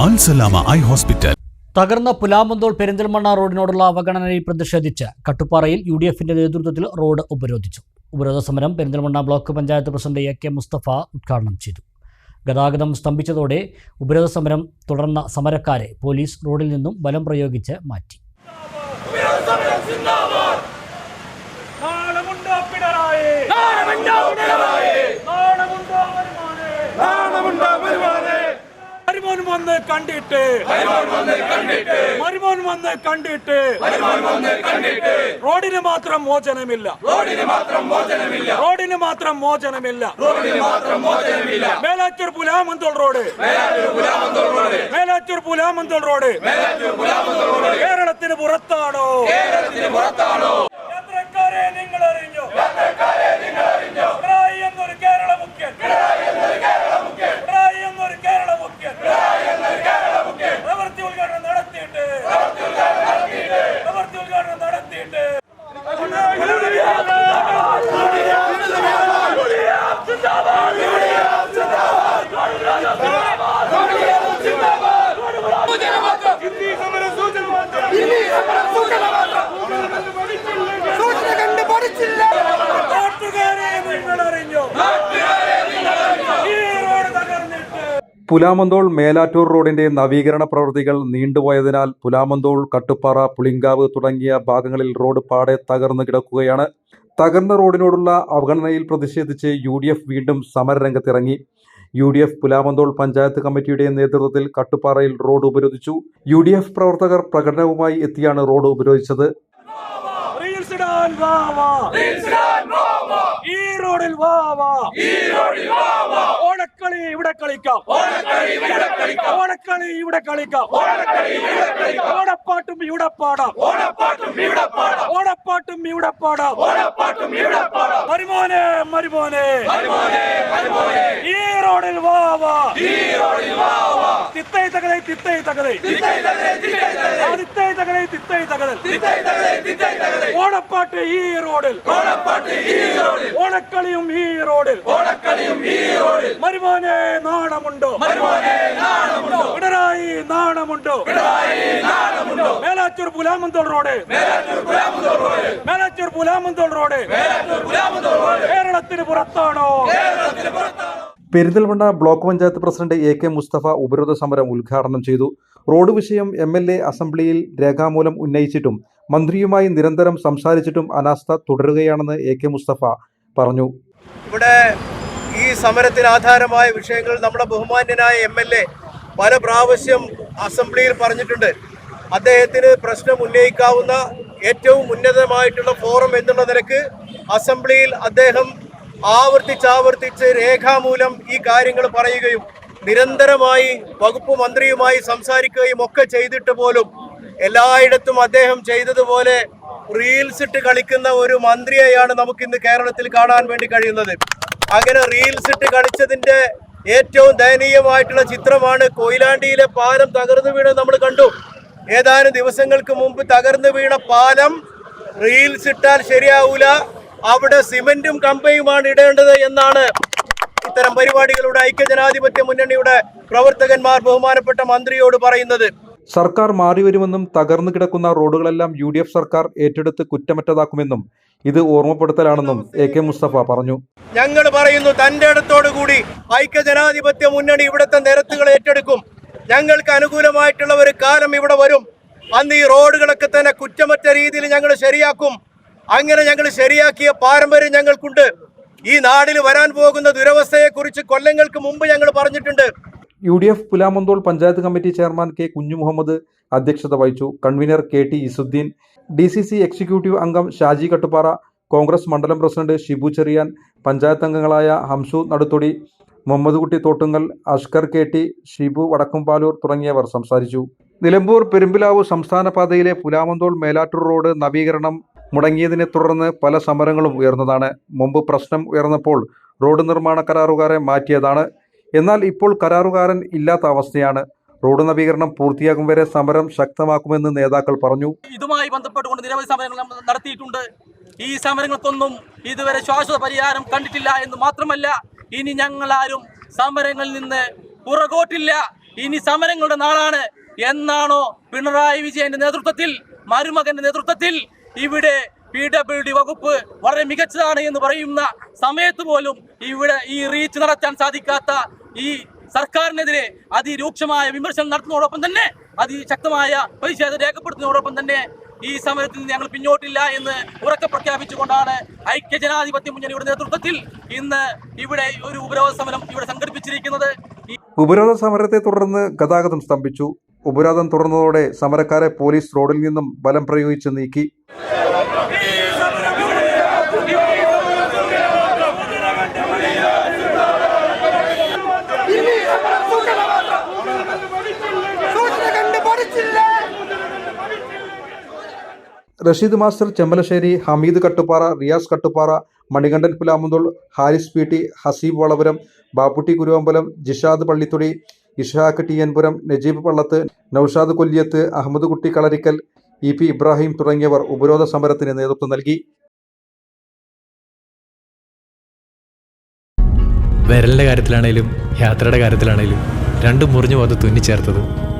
Al Salama eye hospital. തകർന്ന പുലാമന്തോൾ പെരിന്തൽമണ്ണ റോഡിനോടുള്ള അവഗണനയിൽ പ്രതിഷേധിച്ച് കട്ടുപ്പാറയിൽ U D എഫിന്റെ നേതൃത്വത്തിൽ റോഡ് ഉപരോധിച്ചു. ഉപരോധ സമരം Perinthalmanna block panchayat president A K Mustafa ഉദ്ഘാടനം ചെയ്തു. ഗതാഗതം സ്തംഭിച്ചതോടെ ഉപരോധ സമരം തുടർന്ന സമരക്കാരെ പോലീസ് റോഡിൽ നിന്നും ബലം പ്രയോഗിച്ച് മാറ്റി നാണമുണ്ടോ പിണറായി നാണമുണ്ടോ വരുമാനെ മരുമോൻ വന്ന് കണ്ടിട്ട്. മരുമോൻ വന്ന് കണ്ടിട്ട്. റോഡിന് മാത്രം മോചനമില്ല. റോഡിന് മാത്രം മോചനമില്ല. മേലാറ്റൂർ പുലാമന്തോൾ റോഡ്. മേലാറ്റൂർ പുലാമന്തോൾ റോഡ്. പുലാമന്തോൾ മേലാറ്റൂർ റോഡിന്റെ നവീകരണ പ്രവൃത്തികൾ നീണ്ടുപോയതിനാൽ പുലാമന്തോൾ കട്ടുപ്പാറ പുളിങ്കാവ് തുടങ്ങിയ ഭാഗങ്ങളിൽ റോഡ് പാടെ തകർന്നു കിടക്കുകയാണ്. തകർന്ന റോഡിനോടുള്ള അവഗണനയിൽ പ്രതിഷേധിച്ച് യു ഡി എഫ് വീണ്ടും സമരരംഗത്തിറങ്ങി. U D F Pulamanthole panchayat കമ്മിറ്റിയുടെ നേതൃത്വത്തിൽ കട്ടുപ്പാറയിൽ റോഡ് ഉപരോധിച്ചു. യു ഡി എഫ് പ്രവർത്തകർ പ്രകടനവുമായി എത്തിയാണ് റോഡ് ഉപരോധിച്ചത്. ഈ റോഡിൽ വാ വാ. ഈ റോഡിൽ വാ വാ ഓണക്കളി ഇവിടെ കളിക്കാം ഓണക്കളി ഇവിടെ കളിക്കാം ഓണപ്പാട്ടും ഇവിടെ പാടാം ഓണപ്പാട്ടും ഇവിടെ പാടാം മരുമോനെ മരുമോനെ ഈ റോഡിൽ വാ വാ തിത്തൈ തകതൈ തിത്തൈ തകതൈ ആ തിത്തൈ തകതൈ തിത്തൈ തകതൽ ഓണപ്പാട്ട് ഈ റോഡിൽ ഓണക്കളിയും ഈ റോഡിൽ മരുമോനെ നാണമുണ്ടോ? പിണറായി നാണമുണ്ടോ? മേലാറ്റൂർ പുലാമന്തോൾ റോഡ് മേലാറ്റൂർ പുലാമന്തോൾ റോഡ് കേരളത്തിന് പുറത്താണോ? Perinthalmanna block panchayat president A K Mustafa ഉപരോധ സമരം ഉദ്ഘാടനം ചെയ്തു. റോഡ് വിഷയം എം എൽ എ അസംബ്ലിയിൽ രേഖാമൂലം ഉന്നയിച്ചിട്ടും മന്ത്രിയുമായി നിരന്തരം സംസാരിച്ചിട്ടും അനാസ്ഥ തുടരുകയാണെന്ന് എ കെ മുസ്തഫ പറഞ്ഞു. ഇവിടെ ഈ സമരത്തിന് ആധാരമായ വിഷയങ്ങൾ നമ്മുടെ ബഹുമാന്യനായ എം എൽ എ പല പ്രാവശ്യം അസംബ്ലിയിൽ പറഞ്ഞിട്ടുണ്ട്. അദ്ദേഹത്തിന് പ്രശ്നം ഉന്നയിക്കാവുന്ന ഏറ്റവും ഉന്നതമായിട്ടുള്ള ഫോറം എന്നുള്ള നിലയ്ക്ക് അസംബ്ലിയിൽ അദ്ദേഹം ആവർത്തിച്ചാവർത്തിച്ച് രേഖാമൂലം ഈ കാര്യങ്ങൾ പറയുകയും നിരന്തരമായി വകുപ്പ് മന്ത്രിയുമായി സംസാരിക്കുകയും ഒക്കെ ചെയ്തിട്ട് പോലും എല്ലായിടത്തും അദ്ദേഹം ചെയ്തതുപോലെ റീൽസ് ഇട്ട് കളിക്കുന്ന ഒരു മന്ത്രിയെയാണ് നമുക്ക് ഇന്ന് കേരളത്തിൽ കാണാൻ വേണ്ടി കഴിയുന്നത്. അങ്ങനെ റീൽസ് ഇട്ട് കളിച്ചതിന്റെ ഏറ്റവും ദയനീയമായിട്ടുള്ള ചിത്രമാണ് കൊയിലാണ്ടിയിലെ പാലം തകർന്നു വീണ് നമ്മൾ കണ്ടു. ഏതാനും ദിവസങ്ങൾക്ക് മുമ്പ് തകർന്നു വീണ പാലം റീൽസ് ഇട്ടാൽ ശരിയാവൂല. അവിടെ സിമെന്റും കമ്പയുമാണ് ഇടേണ്ടത് എന്നാണ് ഇത്തരം പരിപാടികളുടെ ഐക്യജനാധിപത്യ മുന്നണിയുടെ പ്രവർത്തകന്മാർ ബഹുമാനപ്പെട്ട മന്ത്രിയോട് പറയുന്നത്. സർക്കാർ മാറിവരുമെന്നും തകർന്നു കിടക്കുന്ന റോഡുകളെല്ലാം യു ഡി എഫ് സർക്കാർ ഏറ്റെടുത്ത് കുറ്റമറ്റതാക്കുമെന്നും ഇത് ഓർമ്മപ്പെടുത്തലാണെന്നും എ കെ മുസ്തഫ പറഞ്ഞു. ഞങ്ങൾ പറയുന്നു തന്റെ അടുത്തോടു കൂടി ഐക്യജനാധിപത്യ മുന്നണി ഇവിടുത്തെ നിരത്തുകൾ ഏറ്റെടുക്കും. ഞങ്ങൾക്ക് അനുകൂലമായിട്ടുള്ള ഒരു കാലം ഇവിടെ വരും. അന്ന് ഈ റോഡുകളൊക്കെ തന്നെ കുറ്റമറ്റ രീതിയിൽ ഞങ്ങൾ ശരിയാക്കും. അങ്ങനെ ഞങ്ങൾ ശരിയാക്കിയ പാരമ്പര്യം ഞങ്ങൾക്കുണ്ട്. ഈ നാടിൽ വരാൻ പോകുന്ന ദുരവസ്ഥയെക്കുറിച്ച് കൊല്ലങ്ങൾക്ക് മുമ്പ് ഞങ്ങൾ പറഞ്ഞിട്ടുണ്ട്. U D F Pulamanthole panchayat committee chairman K Kunju Muhammad അധ്യക്ഷത വഹിച്ചു. Convener K T Isuddeen D C C executive അംഗം ഷാജി കട്ടുപാറ കോൺഗ്രസ് മണ്ഡലം പ്രസിഡന്റ് ഷിബു ചെറിയാൻ പഞ്ചായത്ത് അംഗങ്ങളായ ഹംസു നടുത്തൊടി മുഹമ്മദ് കുട്ടി തോട്ടുങ്ങൽ അഷ്കർ കെ ടി ഷിബു വടക്കുംപാലൂർ തുടങ്ങിയവർ സംസാരിച്ചു. നിലമ്പൂർ പെരുമ്പിലാവു സംസ്ഥാന പാതയിലെ പുലാമന്തോൾ മേലാറ്റൂർ റോഡ് നവീകരണം മുടങ്ങിയതിനെ തുടർന്ന് പല സമരങ്ങളും ഉയർന്നതാണ്. മുമ്പ് പ്രശ്നം ഉയർന്നപ്പോൾ റോഡ് നിർമ്മാണ കരാറുകാരെ മാറ്റിയതാണ്. എന്നാൽ ഇപ്പോൾ കരാറുകാരൻ ഇല്ലാത്ത അവസ്ഥയാണ്. റോഡ് നവീകരണം പൂർത്തിയാകും വരെ സമരം ശക്തമാക്കുമെന്ന് നേതാക്കൾ പറഞ്ഞു. ഇതുമായി ബന്ധപ്പെട്ടുകൊണ്ട് നിരവധി സമരങ്ങൾ നടത്തിയിട്ടുണ്ട്. ഈ സമരങ്ങൾക്കൊന്നും ഇതുവരെ ശാശ്വത പരിഹാരം കണ്ടിട്ടില്ല എന്ന് മാത്രമല്ല ഇനി ഞങ്ങൾ ആരും സമരങ്ങളിൽ നിന്ന് പുറകോട്ടില്ല. ഇനി സമരങ്ങളുടെ നാളാണ്. എന്നാണോ പിണറായി വിജയന്റെ നേതൃത്വത്തിൽ മരുമകന്റെ നേതൃത്വത്തിൽ ഇവിടെ പി ഡബ്ല്യു ഡി വകുപ്പ് വളരെ മികച്ചതാണ് എന്ന് പറയുന്ന സമയത്ത് പോലും ഇവിടെ ഈ റീച്ച് നടത്താൻ സാധിക്കാത്ത ഈ സർക്കാരിനെതിരെ അതിരൂക്ഷമായ വിമർശനം നടത്തുന്നതോടൊപ്പം തന്നെ അതിശക്തമായ പ്രതിഷേധം രേഖപ്പെടുത്തുന്നതോടൊപ്പം തന്നെ ഈ സമരത്തിൽ ഞങ്ങൾ പിന്നോട്ടില്ല എന്ന് ഉറക്കെ പ്രഖ്യാപിച്ചുകൊണ്ടാണ് ഐക്യ ജനാധിപത്യ മുന്നണിയുടെ നേതൃത്വത്തിൽ ഇന്ന് ഇവിടെ ഒരു ഉപരോധ സമരം ഇവിടെ സംഘടിപ്പിച്ചിരിക്കുന്നത്. ഉപരോധ സമരത്തെ തുടർന്ന് ഗതാഗതം സ്തംഭിച്ചു. ഉപരോധം തുടർന്നതോടെ സമരക്കാരെ പോലീസ് റോഡിൽ നിന്നും ബലം പ്രയോഗിച്ച് നീക്കി. Rasheed master Chemmalassery Hameed Kattuppara Riyas Kattuppara Manikandan Pulamanthole Haris P T Haseeb Valapuram Bapputty Kuruvambalam Jishad Pallithudi Ishaq T Enpuram Najeeb Pallath Noushad Kolliyath Ahammed Kutty Kalarikkal E P Ibrahim തുടങ്ങിയവർ ഉപരോധ സമരത്തിന് നേതൃത്വം നൽകി. വിരലിന്റെ കാര്യത്തിലാണേലും യാത്രയുടെ കാര്യത്തിലാണേലും രണ്ടും മുറിഞ്ഞു പോകാതെ തുന്നിച്ചേർത്തത്